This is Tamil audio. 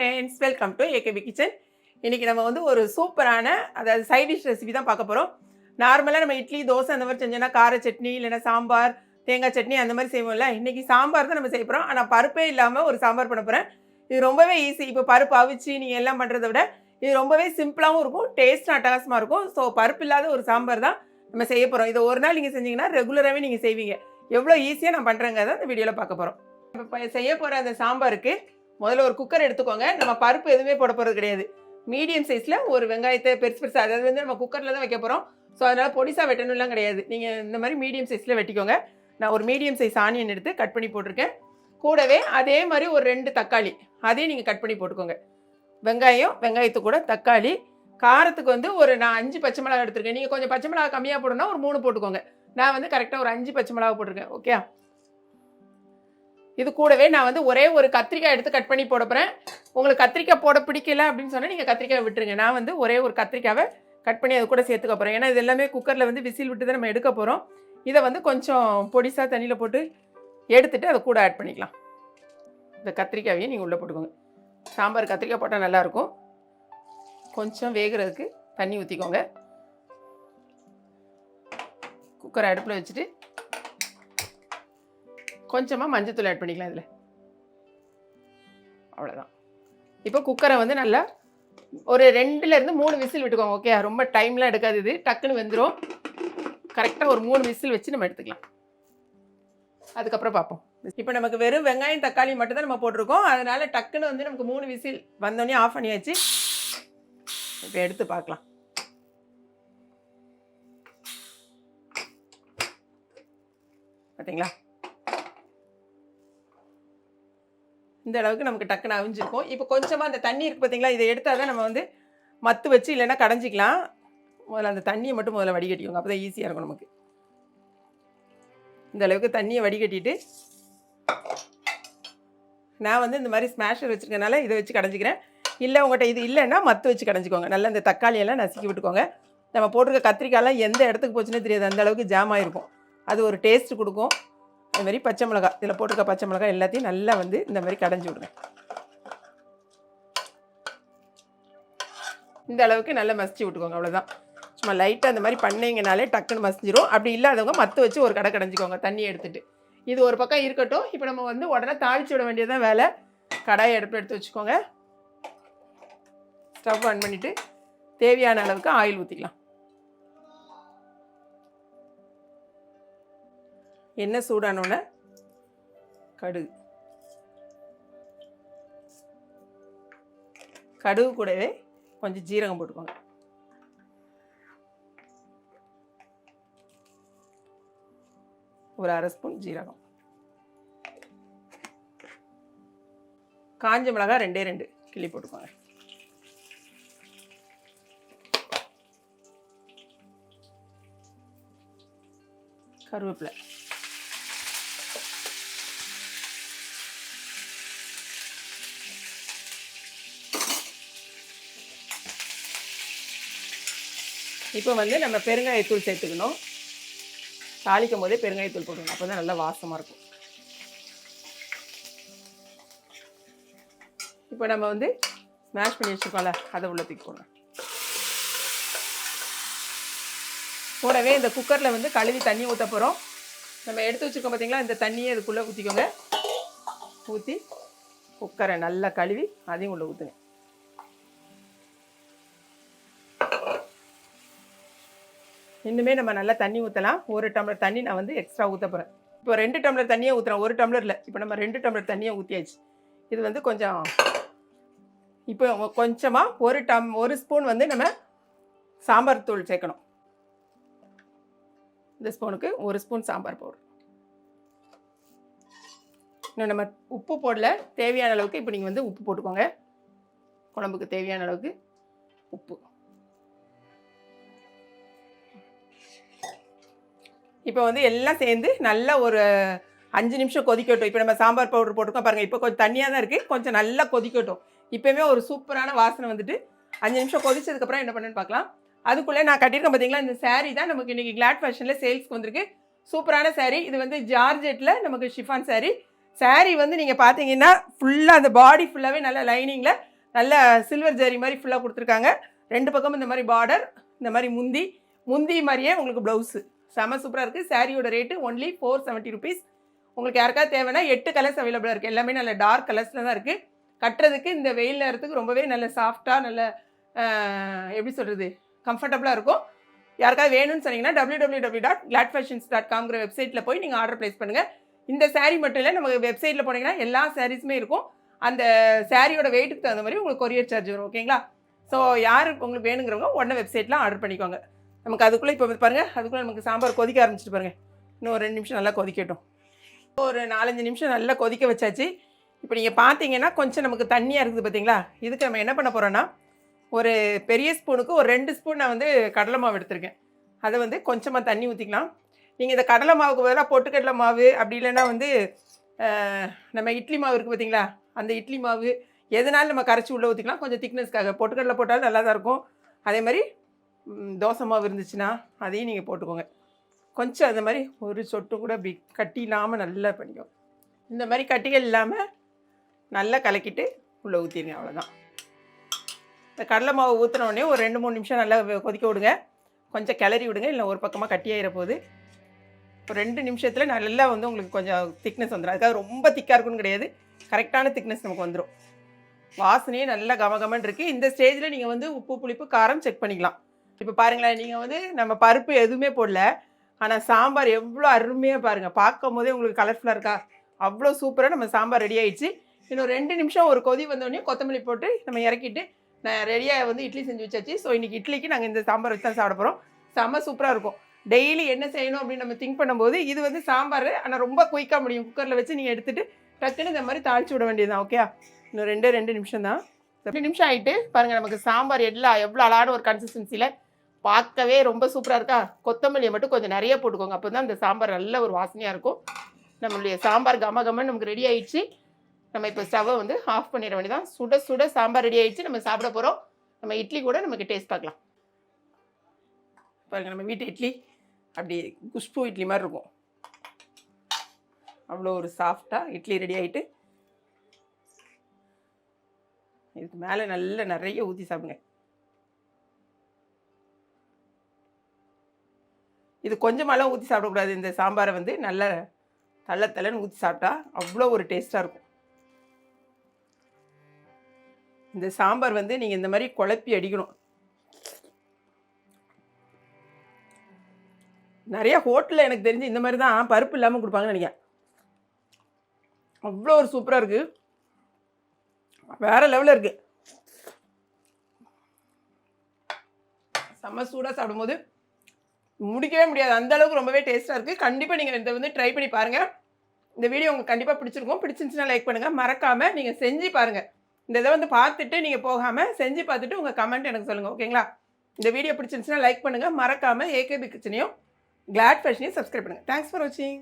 Friends welcome to AKP kitchen இன்றைக்கி நம்ம வந்து ஒரு சூப்பரான அதாவது சைட் டிஷ் ரெசிபி தான் பார்க்க போகிறோம் நார்மலாக நம்ம இட்லி தோசை அந்த மாதிரி செஞ்சோன்னா கார சட்னி இல்லைனா சாம்பார் தேங்காய் சட்னி அந்த மாதிரி செய்வோம்ல இன்றைக்கி சாம்பார் தான் நம்ம செய்ய போகிறோம் ஆனால் பருப்பே இல்லாமல் ஒரு சாம்பார் பண்ண போகிறேன் இது ரொம்பவே ஈஸி இப்போ பருப்பு அவிச்சு நீங்கள் எல்லாம் பண்ணுறத விட இது ரொம்பவே சிம்பிளாகவும் இருக்கும். டேஸ்ட்டும் அட்டகாசமாக இருக்கும். ஸோ பருப்பு இல்லாத ஒரு சாம்பார் தான் நம்ம செய்ய போகிறோம் இதை ஒரு நாள் நீங்கள் செஞ்சீங்கன்னா ரெகுலராகவே நீங்கள் செய்வீங்க. எவ்வளோ ஈஸியாக நான் பண்ணுறேங்க தான் இந்த வீடியோவில் பார்க்க போகிறோம் இப்போ செய்ய போகிற அந்த சாம்பாருக்கு முதல்ல ஒரு குக்கர் எடுத்துக்கோங்க. நம்ம பருப்பு எதுவுமே போட போகிறது கிடையாது. மீடியம் சைஸில் ஒரு வெங்காயத்தை பெருசு பெருசாக அதாவது வந்து நம்ம குக்கரில் தான் வைக்க போகிறோம் ஸோ அதனால் பொடிசாக வெட்டணும்லாம் கிடையாது. நீங்கள் இந்த மாதிரி மீடியம் சைஸில் வெட்டிக்கோங்க. நான் ஒரு மீடியம் சைஸ் ஆனியன் எடுத்து கட் பண்ணி போட்டிருக்கேன். கூடவே அதே மாதிரி ஒரு ரெண்டு தக்காளி அதையும் நீங்கள் கட் பண்ணி போட்டுக்கோங்க. வெங்காயம் வெங்காயத்து கூட தக்காளி காரத்துக்கு வந்து ஒரு நான் அஞ்சு பச்சை மிளகா எடுத்திருக்கேன். நீங்கள் கொஞ்சம் பச்சை மிளகா கம்மியாக போடணும்னா ஒரு மூணு போட்டுக்கோங்க. நான் வந்து கரெக்டாக ஒரு அஞ்சு பச்சை மிளகா போட்டிருக்கேன். ஓகே இது கூடவே நான் வந்து ஒரே ஒரு கத்திரிக்காய் எடுத்து கட் பண்ணி போட போகிறேன் உங்களுக்கு கத்திரிக்காய் போட பிடிக்கல அப்படின்னு சொன்னால் நீங்கள் கத்திரிக்காய் விட்டுருங்க. நான் வந்து ஒரே ஒரு கத்திரிக்காவை கட் பண்ணி அது கூட சேர்த்துக்க போகிறேன் ஏன்னா இது எல்லாமே குக்கரில் வந்து விசில் விட்டு தான் நம்ம எடுக்க போகிறோம் இதை வந்து கொஞ்சம் பொடிசாக தண்ணியில் போட்டு எடுத்துட்டு அதை கூட ஆட் பண்ணிக்கலாம். இந்த கத்திரிக்காயையும் நீங்கள் உள்ளே போட்டுக்கோங்க. சாம்பார் கத்திரிக்காய் போட்டால் நல்லாயிருக்கும் கொஞ்சம் வேகிறதுக்கு தண்ணி ஊற்றிக்கோங்க குக்கரை அடுப்பில் வச்சுட்டு கொஞ்சமாக மஞ்சத்தூள் ஆட் பண்ணிக்கலாம் இதில். அவ்வளோதான் இப்போ குக்கரை வந்து நல்லா ஒரு ரெண்டுலேருந்து மூணு விசில் விட்டுக்கோங்க ஓகே ரொம்ப டைம்லாம் எடுக்காது இது. டக்குன்னு வெந்துடும் கரெக்டாக ஒரு மூணு விசில் வச்சு நம்ம எடுத்துக்கலாம். அதுக்கப்புறம் பார்ப்போம். இப்போ நமக்கு வெறும் வெங்காயம் தக்காளி மட்டும் தான் நம்ம போட்டிருக்கோம். அதனால டக்குன்னு வந்து நமக்கு மூணு விசில் வந்தோடனே ஆஃப் பண்ணியாச்சு. இப்போ எடுத்து பார்க்கலாம். பார்த்தீங்களா? இந்த அளவுக்கு நமக்கு டக்குன்னு அவிஞ்சிருக்கும். இப்போ கொஞ்சமாக அந்த தண்ணி இருக்குது பார்த்தீங்களா இதை எடுத்தால் தான் நம்ம வந்து மத்து வச்சு இல்லைன்னா கடைஞ்சிக்கலாம். முதல்ல அந்த தண்ணியை மட்டும் முதல்ல வடிகட்டிக்கோங்க. அப்போ தான் ஈஸியாக இருக்கும் நமக்கு. இந்த அளவுக்கு தண்ணியை வடிகட்டிட்டு நான் வந்து இந்த மாதிரி ஸ்மாஷர் வச்சுருக்கனால இதை வச்சு கடைஞ்சிக்கிறேன். இல்லை உங்கள்கிட்ட இது இல்லைன்னா மத்து வச்சு கடைஞ்சிக்கோங்க. நல்லா இந்த தக்காளியெல்லாம் நசுக்கி விட்டுக்கோங்க. நம்ம போட்டிருக்க கத்திரிக்காயெல்லாம் எந்த இடத்துக்கு போச்சுன்னே தெரியாது. அந்த அளவுக்கு ஜாம் ஆகிருக்கும் அது ஒரு டேஸ்ட் கொடுக்கும். இந்த மாதிரி பச்சை மிளகாய் இதில் போட்டிருக்க பச்சை மிளகாய் எல்லாத்தையும் நல்லா வந்து இந்த மாதிரி கடைஞ்சி விடுங்க. இந்த அளவுக்கு நல்லா மசிச்சு விட்டுக்கோங்க அவ்வளோதான் சும்மா லைட்டாக அந்த மாதிரி பண்ணிங்கனாலே டக்குன்னு மசிஞ்சிரும். அப்படி இல்லாதவங்க மற்ற வச்சு ஒரு கடை கடைஞ்சிக்கோங்க தண்ணி எடுத்துட்டு. இது ஒரு பக்கம் இருக்கட்டும். இப்போ நம்ம வந்து உடனே தாளிச்சு விட வேண்டியதான் வேலை. கடாயை எடுப்பு எடுத்து வச்சுக்கோங்க. ஸ்டவ் ஆன் பண்ணிவிட்டு தேவையான அளவுக்கு ஆயில் ஊற்றிக்கலாம் எண்ணெய் சூடானோடனே கடுகு. கடுகு கூடவே கொஞ்சம் ஜீரகம் போட்டுக்கோங்க. ஒரு அரை ஸ்பூன் ஜீரகம். காஞ்ச மிளகாய் ரெண்டே ரெண்டு. கிள்ளி போட்டுக்கோங்க. கருவேப்பிலை. இப்போ வந்து நம்ம பெருங்காயத்தூள் சேர்த்துக்கணும். தாளிக்கும் போதே பெருங்காயத்தூள் போட்டுக்கணும். அப்போ தான் நல்லா வாசமாக இருக்கும். இப்போ நம்ம வந்து ஸ்மாஷ் பண்ணி வச்சுருக்கோம்ல அதை உள்ள தூக்கி போடணும். கூடவே இந்த குக்கரில் வந்து கழுவி தண்ணி ஊற்ற போகிறோம் நம்ம எடுத்து வச்சுருக்கோம் பார்த்தீங்களா இந்த தண்ணியை இதுக்குள்ளே ஊற்றிக்கோங்க ஊற்றி குக்கரை நல்லா கழுவி அதையும் உள்ளே ஊற்றுங்க இன்னுமே நம்ம நல்லா தண்ணி ஊற்றலாம் ஒரு டம்ளர் தண்ணி நான் வந்து எக்ஸ்ட்ரா ஊற்ற போகிறேன் இப்போ ரெண்டு டம்ளர் தண்ணியை ஊற்றுறேன் ஒரு டம்ளரில் இப்போ நம்ம ரெண்டு டம்ளர் தண்ணியை ஊற்றியாச்சு இது வந்து கொஞ்சம் இப்போ கொஞ்சமாக ஒரு டம் ஒரு ஸ்பூன் வந்து நம்ம சாம்பார் தூள் சேர்க்கணும். இந்த ஸ்பூனுக்கு ஒரு ஸ்பூன் சாம்பார் பவுடர். இன்னும் நம்ம உப்பு போடல. தேவையான அளவுக்கு இப்போ நீங்கள் வந்து உப்பு போட்டுக்கோங்க. குழம்புக்கு தேவையான அளவுக்கு உப்பு. இப்போ வந்து எல்லாம் சேர்ந்து நல்லா ஒரு அஞ்சு நிமிஷம் கொதிக்கட்டும். இப்போ நம்ம சாம்பார் பவுடர் போட்டிருக்கோம் பாருங்கள் இப்போ கொஞ்சம் தண்ணியாக தான் இருக்குது கொஞ்சம் நல்லா கொதிக்கட்டும். இப்போயுமே ஒரு சூப்பரான வாசனை வந்துட்டு அஞ்சு நிமிஷம் கொதிச்சதுக்கப்புறம் என்ன பண்ணுன்னு பார்க்கலாம் அதுக்குள்ளே நான் கட்டியிருக்கேன் பார்த்தீங்களா இந்த சாரீ தான் நமக்கு இன்றைக்கி கிளாட் ஃபேஷனில் சேல்ஸ்க்கு வந்திருக்கு. சூப்பரான சாரீ இது வந்து ஜார்ஜெட்டில் நமக்கு ஷிஃபான் சாரீ சாரீ வந்து நீங்கள் பார்த்தீங்கன்னா ஃபுல்லாக அந்த பாடி ஃபுல்லாகவே நல்ல லைனிங்கில் நல்ல சில்வர் ஜரி மாதிரி ஃபுல்லாக கொடுத்துருக்காங்க. ரெண்டு பக்கமும் இந்த மாதிரி பார்டர் இந்த மாதிரி முந்தி. முந்தி மாதிரியே உங்களுக்கு ப்ளவுஸு செம சூப்பராக இருக்குது சாரியோட rate only four seventy rupees உங்களுக்கு யாருக்காவது தேவைன்னா எட்டு கலர்ஸ் அவைலபிளாக இருக்குது எல்லாமே நல்ல டார்க் கலர்ஸில் தான் இருக்குது கட்டுறதுக்கு இந்த வெயில் நேரத்துக்கு ரொம்பவே நல்ல சாஃப்டாக நல்ல எப்படி சொல்கிறது கம்ஃபர்டபுளாக இருக்கும். யாருக்காவது வேணும்னு சொன்னீங்கன்னா W W W dot glad fashions dot காம்ங்கிற வெப்சைட்டில் போய் நீங்கள் ஆர்டர் ப்ளேஸ் பண்ணுங்கள் இந்த சாரீ மட்டும் இல்லை நம்ம வெப்சைட்டில் போனீங்கன்னா எல்லா சாரீஸுமே இருக்கும். அந்த சாரியோட வெயிட்டுக்கு தகுந்த மாதிரி உங்களுக்கு கொரியர் சார்ஜ் வரும். ஓகேங்களா ஸோ யார் உங்களுக்கு வேணுங்கிறவங்க உடனே வெப்சைட்லாம் ஆர்டர் பண்ணிக்கோங்க. நமக்கு அதுக்குள்ளே இப்போ பாருங்கள் அதுக்குள்ளே நமக்கு சாம்பார் கொதிக்க ஆரம்பிச்சிட்டு பாருங்கள் இன்னும் ஒரு ரெண்டு நிமிஷம் நல்லா கொதிக்கட்டும். ஒரு நாலஞ்சு நிமிஷம் நல்லா கொதிக்க வச்சாச்சு. இப்போ நீங்கள் பார்த்தீங்கன்னா கொஞ்சம் நமக்கு தண்ணியாக இருக்குது பார்த்தீங்களா? இதுக்கு நம்ம என்ன பண்ண போகிறோன்னா ஒரு பெரிய ஸ்பூனுக்கு ஒரு ரெண்டு ஸ்பூன் நான் வந்து கடலை மாவு எடுத்திருக்கேன். அதை வந்து கொஞ்சமாக தண்ணி ஊற்றிக்கலாம் நீங்கள் இந்த கடலை மாவுக்கு பதிலாக பொட்டுக்கடலை மாவு அப்படி இல்லைன்னா வந்து நம்ம இட்லி மாவு இருக்குது பார்த்தீங்களா? அந்த இட்லி மாவு எதனாலும் நம்ம கரைச்சி உள்ளே ஊற்றிக்கலாம் கொஞ்சம் திக்னஸ்க்காக பொட்டுக்கடலை போட்டாலும் நல்லா தான் இருக்கும். அதே மாதிரி தோசை மாவு இருந்துச்சுன்னா அதையும் நீங்கள் போட்டுக்கோங்க. கொஞ்சம் அந்த மாதிரி ஒரு சொட்டு கூட அப்படி கட்டி இல்லாமல் நல்லா பண்ணிக்கோங்க. இந்த மாதிரி கட்டிகள் இல்லாமல் நல்லா கலக்கிட்டு உள்ளே ஊற்றிடுங்க அவ்வளோதான் இந்த கடலை மாவு ஊற்றின உடனே ஒரு ரெண்டு மூணு நிமிஷம் நல்லா கொதிக்க விடுங்க. கொஞ்சம் கிளறி விடுங்க இல்லை ஒரு பக்கமாக கட்டியாகிற போகுது ஒரு ரெண்டு நிமிஷத்தில் நல்லா வந்து உங்களுக்கு கொஞ்சம் திக்னஸ் வந்துடும் அதுக்காக ரொம்ப திக்காக இருக்குன்னு கிடையாது. கரெக்டான திக்னஸ் நமக்கு வந்துடும் வாசனையே நல்லா கமகமன்னு இருக்குது இந்த ஸ்டேஜில் நீங்கள் வந்து உப்பு புளிப்பு காரம் செக் பண்ணிக்கலாம். இப்போ பாருங்களேன் நீங்கள் வந்து நம்ம பருப்பு எதுவுமே போடல. ஆனால் சாம்பார் எவ்வளோ அருமையாக பாருங்கள் பார்க்கும் போதே உங்களுக்கு கலர்ஃபுல்லாக இருக்கா? அவ்வளோ சூப்பராக நம்ம சாம்பார் ரெடி ஆயிடுச்சு. இன்னும் ரெண்டு நிமிஷம் ஒரு கொதி வந்தோடனே கொத்தமல்லி போட்டு நம்ம இறக்கிட்டு நான் ரெடியாக வந்து இட்லி செஞ்சு வச்சாச்சு. ஸோ இன்றைக்கி இட்லிக்கு நாங்கள் இந்த சாம்பார் வச்சு தான் சாப்பிட போகிறோம் செம்ம சூப்பராக இருக்கும். டெய்லி என்ன செய்யணும் அப்படின்னு நம்ம திங்க் பண்ணும்போது இது வந்து சாம்பார் ஆனால் ரொம்ப குயிக்காக முடியும். குக்கரில் வச்சு நீங்கள் எடுத்துகிட்டு டக்குன்னு இந்த மாதிரி தாளிச்சு விட வேண்டியதுதான் ஓகே இன்னும் ரெண்டே ரெண்டு நிமிஷம் தான் ரெண்டு நிமிஷம் ஆகிட்டு பாருங்கள் நமக்கு சாம்பார் எல்லாம் எவ்வளோ அழகான ஒரு கன்சிஸ்டன்சியில் பார்க்கவே ரொம்ப சூப்பராக இருக்கா? கொத்தமல்லியை மட்டும் கொஞ்சம் நிறைய போட்டுக்கோங்க. அப்போ தான் அந்த சாம்பார் நல்ல ஒரு வாசனையாக இருக்கும். நம்மளுடைய சாம்பார் கம கமன்னு நமக்கு ரெடி ஆயிடுச்சு. நம்ம இப்போ ஸ்டவ்வை வந்து ஆஃப் பண்ணிட வேண்டியதான் சுட சுட சாம்பார் ரெடி ஆயிடுச்சு. நம்ம சாப்பிட போகிறோம் நம்ம இட்லி கூட நமக்கு டேஸ்ட் பார்க்கலாம். பாருங்கள் நம்ம வீட்டு இட்லி அப்படி குஷ்பு இட்லி மாதிரி இருக்கும். அவ்வளோ ஒரு சாஃப்டாக இட்லி ரெடி ஆகிட்டு இதுக்கு மேலே நல்லா நிறைய ஊற்றி சாப்பிடுங்க. இது கொஞ்சமெல்லாம் ஊற்றி சாப்பிடக்கூடாது. இந்த சாம்பாரை வந்து நல்ல தள்ள தள்ளன்னு ஊற்றி சாப்பிட்டா அவ்வளோ ஒரு டேஸ்ட்டாக இருக்கும். இந்த சாம்பார் வந்து நீங்கள் இந்த மாதிரி குழப்பி அடிக்கணும். நிறைய ஹோட்டலில் எனக்கு தெரிஞ்சு இந்த மாதிரி தான் பருப்பு இல்லாமல் கொடுப்பாங்கன்னு நினைக்கிறேன். அவ்வளோ ஒரு சூப்பராக இருக்குது வேறு லெவலில் இருக்குது செம்ம சூடாக சாப்பிடும்போது முடிக்கவே முடியாது. அந்த அளவுக்கு ரொம்பவே டேஸ்ட்டாக இருக்குது கண்டிப்பாக நீங்கள் இதை வந்து ட்ரை பண்ணி பாருங்கள் இந்த வீடியோ உங்களுக்கு கண்டிப்பாக பிடிச்சிருக்கும். பிடிச்சிருந்துச்சுன்னா லைக் பண்ணுங்கள் மறக்காமல் நீங்கள் செஞ்சு பாருங்கள் இந்த இதை வந்து பார்த்துட்டு நீங்கள் போகாமல் செஞ்சு பார்த்துட்டு உங்கள் கமெண்ட் எனக்கு சொல்லுங்கள் ஓகேங்களா இந்த வீடியோ பிடிச்சிருந்துச்சுன்னா லைக் பண்ணுங்கள் மறக்காமல் ஏகேபி கிச்சனையும் கிளாட் ஃபேஷனையும் சப்ஸ்கிரைப் பண்ணுங்கள் தேங்க்ஸ் ஃபார் வாட்சிங்